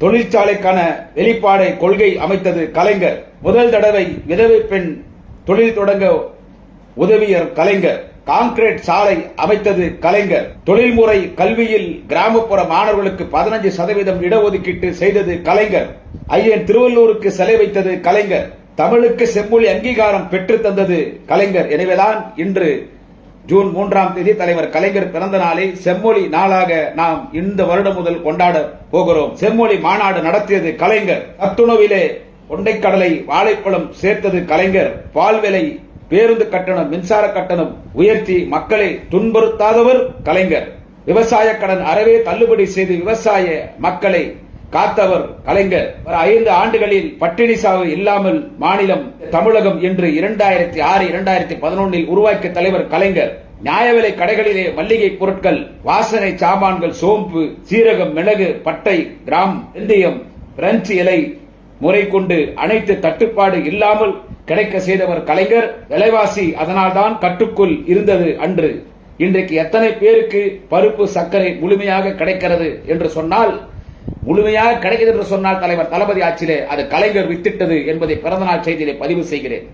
தொழிற்சாலைக்கான வெளிப்பாடை கொள்கை அமைத்தது கலைஞர். முதல் தடவை விதவை பெண் தொழில் தொடங்க உதவியர் கலைஞர். கான்கிரீட் சாலை அமைத்தது கலைஞர். தொழில்முறை கல்வியில் கிராமப்புற மாணவர்களுக்கு பதினஞ்சு சதவீதம் இடஒதுக்கீட்டு செய்தது கலைஞர். ஐயன் திருவள்ளூருக்கு சிலை வைத்தது கலைஞர். தமிழுக்கு செம்மொழி அங்கீகாரம் பெற்றுத்தந்தது கலைஞர். எனவேதான் இன்று ஜூன் மூன்றாம் தேதி தலைவர் கலைஞர் பிறந்த நாளை செம்மொழி நாளாக நாம் இந்த வருடம் முதல் கொண்டாட போகிறோம். செம்மொழி மாநாடு நடத்தியது கலைஞர். சத்துணவிலே கொண்டைக்கடலை வாழைப்பழம் சேர்த்தது கலைஞர். பால் விலை பேருந்து கட்டணம் மின்சார கட்டணம் உயர்த்தி மக்களை துன்புறுத்தாதவர் கலைஞர். விவசாய கடன் அறவே தள்ளுபடி செய்து விவசாய மக்களை காத்தவர் கலைஞர் ஐந்து ஆண்டுகளில் பட்டினி சாவு இல்லாமல் மாநிலம் தமிழகம் என்று இரண்டாயிரத்தி ஆறு இரண்டாயிரத்தி பதினொன்னில் உருவாக்கிய தலைவர் கலைஞர். நியாய விலை கடைகளிலே மல்லிகை பொருட்கள் வாசனை சாமான்கள் சோம்பு சீரகம் மிளகு பட்டை கிராம் வெந்தயம் பிரெஞ்சு இலை முறை கொண்டு அனைத்து தட்டுப்பாடு இல்லாமல் கிடைக்க செய்தவர் கலைஞர். விலைவாசி அதனால்தான் கட்டுக்குள் இருந்தது அன்று. இன்றைக்கு எத்தனை பேருக்கு பருப்பு சர்க்கரை முழுமையாக கிடைக்கிறது என்று சொன்னால் முழுமையாக கிடைக்கிறது என்று சொன்னால் தலைவர் தளபதி ஆட்சியிலே அது கலைஞர் வித்திட்டது என்பதை பிறந்தநாள் செய்தியிலே பதிவு செய்கிறேன்.